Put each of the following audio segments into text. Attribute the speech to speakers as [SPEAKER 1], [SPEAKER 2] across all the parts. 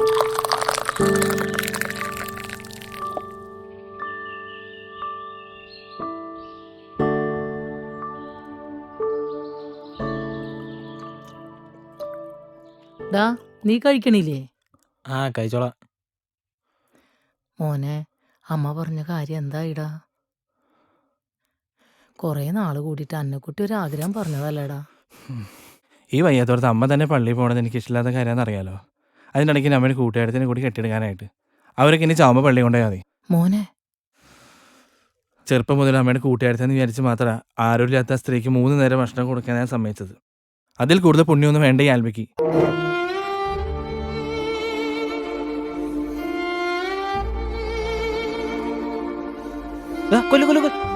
[SPEAKER 1] ഡാ നീ കഴിക്കണില്ലേ?
[SPEAKER 2] ആ കഴിച്ചോളാം.
[SPEAKER 1] മോനെ അമ്മ പറഞ്ഞ കാര്യം എന്തായിടാ? കൊറേ നാൾ കൂടിയിട്ട് അന്നക്കുട്ടി ഒരു ആഗ്രഹം പറഞ്ഞതല്ലേടാ.
[SPEAKER 2] ഈ വയ്യാത്തോടത്ത് അമ്മ തന്നെ പള്ളിയിൽ പോകണത് എനിക്ക് ഇഷ്ടമില്ലാത്ത കാര്യമാണെന്ന് അറിയാലോ അതിനിടയ്ക്ക് നമ്മുടെ കൂട്ടുകാരത്തിനെ കൂടി കെട്ടിയെടുക്കാനായിട്ട്. അവരൊക്കെ ഇനി ചാവുമ്പോൾ പള്ളി കൊണ്ടുപോയാൽ മതി.
[SPEAKER 1] മോനെ.
[SPEAKER 2] ചെറുപ്പം മുതൽ അമ്മയുടെ കൂട്ടുകാരത്തെന്ന് വിചാരിച്ച് മാത്രമാണ് ആരോഗ്യമില്ലാത്ത സ്ത്രീക്ക് മൂന്ന് നേരം ഭക്ഷണം കൊടുക്കാൻ ഞാൻ സമ്മതിച്ചത്. അതിൽ കൂടുതൽ പുണ്യമൊന്നും വേണ്ട ഈ ആൽബയ്ക്ക്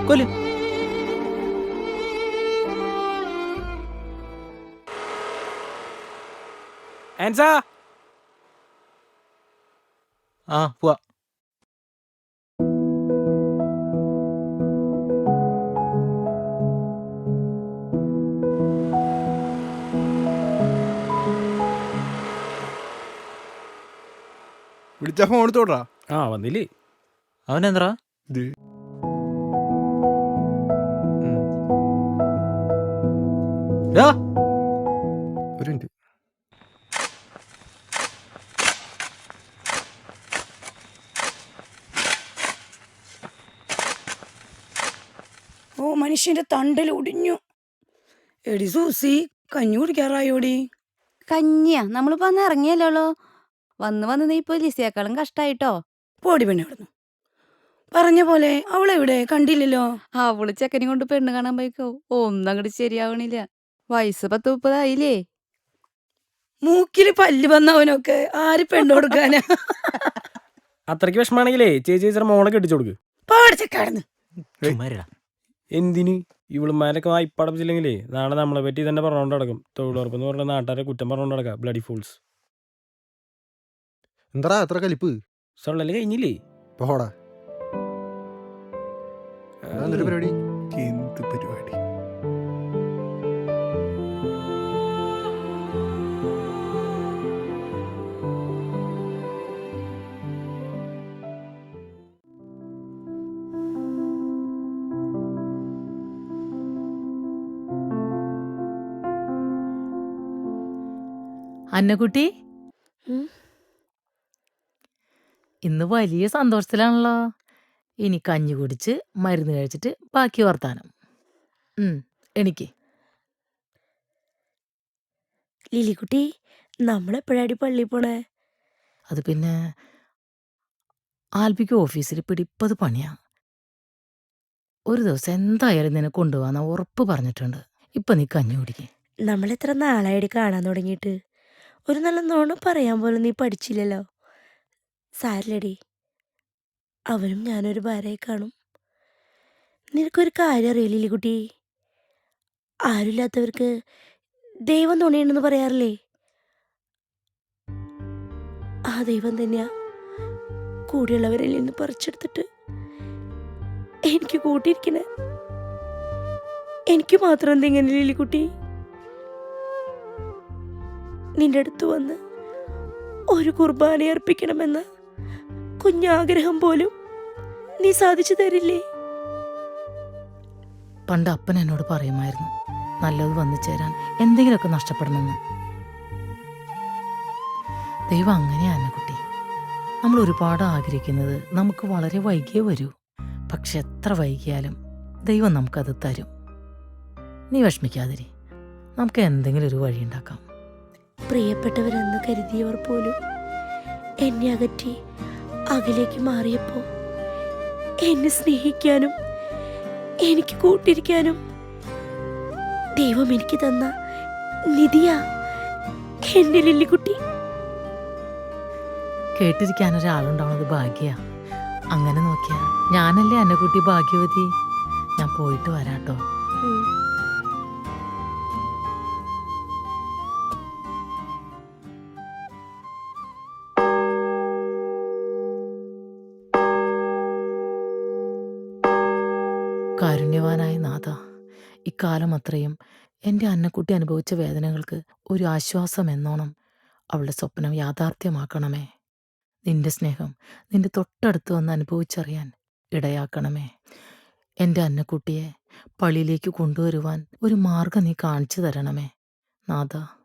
[SPEAKER 2] കൊല്ല് ആൻസാ ആ പോവാ.
[SPEAKER 3] വിളിച്ച ഫോൺ എടുത്തോടാ
[SPEAKER 2] ആ വന്നില്ലേ. അവനെന്താ?
[SPEAKER 3] ഇത് ഒരു മിനിറ്റ്.
[SPEAKER 4] മനുഷ്യന്റെ തണ്ടൽ ഒടിഞ്ഞു. എടി സൂസി കഞ്ഞി കുടിക്കാറായോടി?
[SPEAKER 5] കഞ്ഞിയാ? നമ്മളിപ്പോ അന്ന് ഇറങ്ങിയല്ലോ വന്ന് വന്ന് നീ ഇപ്പൊ ലിസിയേക്കാളും കഷ്ടായിട്ടോ?
[SPEAKER 4] പോടി പെണ്ണെ അവിടുന്ന് പറഞ്ഞ പോലെ അവളെവിടെ? കണ്ടില്ലല്ലോ?
[SPEAKER 5] അവൾ ചെക്കനെ കൊണ്ട് പെണ്ണ് കാണാൻ പോയിക്കോ. ഒന്നും അങ്ങോട്ട് ശരിയാവണില്ല. വയസ്സ് പത്ത് മുപ്പതായില്ലേ
[SPEAKER 4] മൂക്കിൽ പല്ല് വന്നവനൊക്കെ ആര് പെണ്ണ് കൊടുക്കാനാ?
[SPEAKER 6] അത്രയ്ക്ക് വിഷമാണെങ്കിലേ ചേച്ചി ചേച്ചിയുടെ മോളെ കെട്ടിച്ചു കൊടുക്ക്.
[SPEAKER 4] പാടിച്ചക്കാടുന്ന്
[SPEAKER 6] എന്തിന് ഇവളുമാരൊക്കെ വായ്പടപ്പിച്ചില്ലെങ്കിലേ നാളെ നമ്മളെ പറ്റി തന്നെ പറഞ്ഞുകൊണ്ട് നടക്കും. തൊഴിലുറപ്പെന്ന് പറഞ്ഞ നാട്ടുകാരെ കുറ്റം പറഞ്ഞുകൊണ്ട് നടക്കാം. ബ്ലഡി ഫൂൾസ്
[SPEAKER 3] എന്താ അത്ര കലിപ്പ്?
[SPEAKER 6] സൊള്ളൽ കഴിഞ്ഞില്ലേ?
[SPEAKER 3] പോടാ. എന്തൊരു പരിപാടി?
[SPEAKER 1] അന്നക്കുട്ടി. ഇന്ന് വലിയ സന്തോഷത്തിലാണല്ലോ. ഇനി കഞ്ഞി കുടിച്ച് മരുന്ന് കഴിച്ചിട്ട് ബാക്കി വർത്താനം. ഉം, എനിക്ക്
[SPEAKER 7] ലിലിക്കുട്ടി നമ്മളെപ്പോഴാടി പള്ളി പോണേ?
[SPEAKER 1] അത് പിന്നെ ആൽബിക്ക് ഓഫീസിൽ പിടിപ്പത് പണിയാ. ഒരു ദിവസം എന്തായാലും നിന്നെ കൊണ്ടുപോകാന്ന് ഉറപ്പ് പറഞ്ഞിട്ടുണ്ട്. ഇപ്പൊ നീ കഞ്ഞി കുടിക്കേ.
[SPEAKER 7] നമ്മളെത്ര നാളായിട്ട് കാണാൻ തുടങ്ങിയിട്ട്? ഒരു നല്ല നോണ പറയാൻ പോലും നീ പഠിച്ചില്ലല്ലോ. സാരില്ലടി. അവനും ഞാനൊരു ഭാര്യയെ കാണും. നിനക്കൊരു കാര്യം അറിയില്ലേ കുട്ടി? ആരുമില്ലാത്തവർക്ക് ദൈവം തുണയുണ്ടെന്ന് പറയാറില്ലേ? ആ ദൈവം തന്നെയാ കൂടെയുള്ളവരിൽ നിന്ന് പറിച്ചെടുത്തിട്ട് എനിക്ക് കൂട്ടിയിരിക്കണേ. എനിക്ക് മാത്രം എന്തെങ്ങനെ ലിലിക്കുട്ടി നിന്റെ അടുത്ത് വന്ന് ഒരു കുർബാന അർപ്പിക്കണമെന്ന കുഞ്ഞാഗ്രഹം പോലും നീ സാധിച്ചു തരില്ലേ?
[SPEAKER 1] പണ്ട് അപ്പൻ എന്നോട് പറയുമായിരുന്നു നല്ലത് വന്നു ചേരാൻ എന്തെങ്കിലുമൊക്കെ നഷ്ടപ്പെടണമെന്ന്. ദൈവം അങ്ങനെയാണ് കുട്ടി. നമ്മൾ ഒരുപാട് ആഗ്രഹിക്കുന്നത് നമുക്ക് വളരെ വൈകിയേ വരൂ. പക്ഷെ എത്ര വൈകിയാലും ദൈവം നമുക്കത് തരും. നീ വിഷമിക്കാതിരി. നമുക്ക് എന്തെങ്കിലും ഒരു വഴി ഉണ്ടാക്കാം.
[SPEAKER 7] പ്രിയപ്പെട്ടവരെന്ന് കരുതിയവർ പോലും എന്നെ അകറ്റി അകലേക്ക് മാറിയപ്പോൾ എന്നെ സ്നേഹിക്കാനും എനിക്ക് കൂട്ടിരിക്കാനും ദൈവം എനിക്ക് തന്ന നിധിയ എന്റെ ലില്ലിക്കുട്ടി.
[SPEAKER 1] കേട്ടിരിക്കാൻ ഒരാളുണ്ടാവുന്നത് ഭാഗ്യ. അങ്ങനെ നോക്കിയാ ഞാനല്ലേ അന്നക്കുട്ടി ഭാഗ്യവതി? ഞാൻ പോയിട്ട് വരാട്ടോ. കാരുണ്യവാനായ നാഥ ഇക്കാലം അത്രയും എന്റെ അന്നക്കുട്ടി അനുഭവിച്ച വേദനകൾക്ക് ഒരു ആശ്വാസം എന്നോണം അവളുടെ സ്വപ്നം യാഥാർത്ഥ്യമാക്കണമേ. നിന്റെ സ്നേഹം നിന്റെ തൊട്ടടുത്ത് വന്ന് അനുഭവിച്ചറിയാൻ ഇടയാക്കണമേ. എന്റെ അന്നക്കുട്ടിയെ പള്ളിയിലേക്ക് കൊണ്ടുവരുവാൻ ഒരു മാർഗം നീ കാണിച്ചു തരണമേ നാഥ.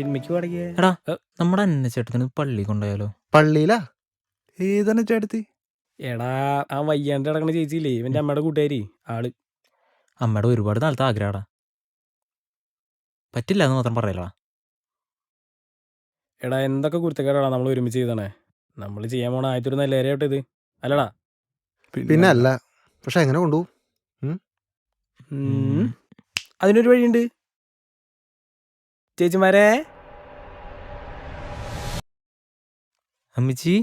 [SPEAKER 6] സിനിമയ്ക്ക് പാടിക്കേ
[SPEAKER 8] എടാ നമ്മുടെ അന്നച്ചേട്ടത്തിന് പള്ളി കൊണ്ടുപോയാലോ?
[SPEAKER 3] പള്ളിയിലാ?
[SPEAKER 2] ഏതാണ് ചേട്ടത്തി?
[SPEAKER 6] എടാ ആ വയ്യാണ്ട് കിടക്കണ ചേച്ചിയില്ലേ ഇവന്റെ അമ്മയുടെ കൂട്ടുകാരി ആൾ.
[SPEAKER 8] അമ്മയുടെ ഒരുപാട് നാളത്തെ ആഗ്രഹടാ. പറ്റില്ല എന്ന് മാത്രം പറയലടാ
[SPEAKER 6] എടാ എന്തൊക്കെ കുരുത്തക്കേടാ നമ്മൾ ഒരുമിച്ച് ചെയ്തണേ. നമ്മൾ ചെയ്യാൻ പോണ ആദ്യത്തെ ഒരു നല്ല ഏരിയ ഇത്. അല്ലടാ.
[SPEAKER 3] പിന്നെ അല്ല. പക്ഷെ എങ്ങനെ കൊണ്ടുപോകും?
[SPEAKER 6] ഉം. അതിനൊരു വഴിയുണ്ട്. ചേച്ചിമാരെ.
[SPEAKER 8] അമ്മച്ചി.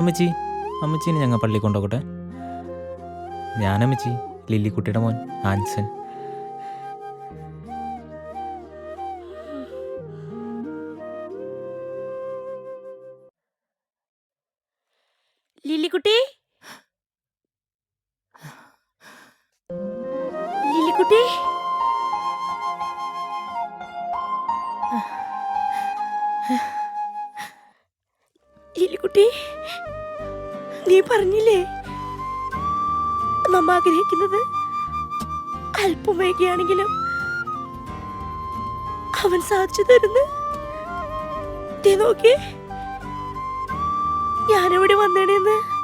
[SPEAKER 8] അമ്മച്ചി അമ്മച്ചീനെ ഞങ്ങൾ പള്ളി കൊണ്ടുപോകട്ടെ ഞാനമ്മച്ചി ലില്ലിക്കുട്ടിയുടെ മോൻ ആൻസൻ.
[SPEAKER 7] ലില്ലിക്കുട്ടി? നീ പറഞ്ഞില്ലേ? നമ്മ ആഗ്രഹിക്കുന്നത് അല്പം വൈകിയാണെങ്കിലും അവൻ സാധിച്ചു തരുന്നു. നോക്കി. ഞാനിവിടെ വന്നേണെന്ന്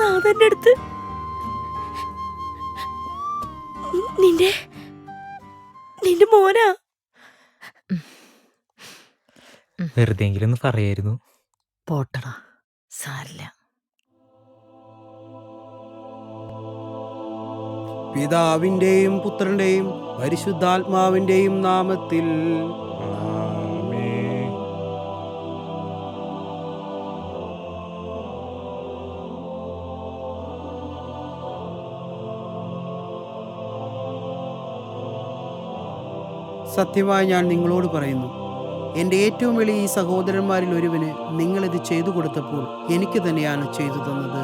[SPEAKER 7] നാഥന്റെ അടുത്ത്. നിന്റെ നിന്റെ മോനാ.
[SPEAKER 8] വെറുതെ എങ്കിലും ഒന്ന് പറയായിരുന്നു.
[SPEAKER 1] പോട്ടടാ. സാരില്ല.
[SPEAKER 9] പിതാവിന്റെയും പുത്രന്റെയും പരിശുദ്ധാത്മാവിന്റെയും നാമത്തിൽ. സത്യമായി ഞാൻ നിങ്ങളോട് പറയുന്നു. എന്റെ ഏറ്റവും വലിയ ഈ സഹോദരന്മാരിൽ ഒരുവന് നിങ്ങളിത് ചെയ്തു കൊടുത്തപ്പോൾ എനിക്ക് തന്നെയാണ് ചെയ്തു തന്നത്.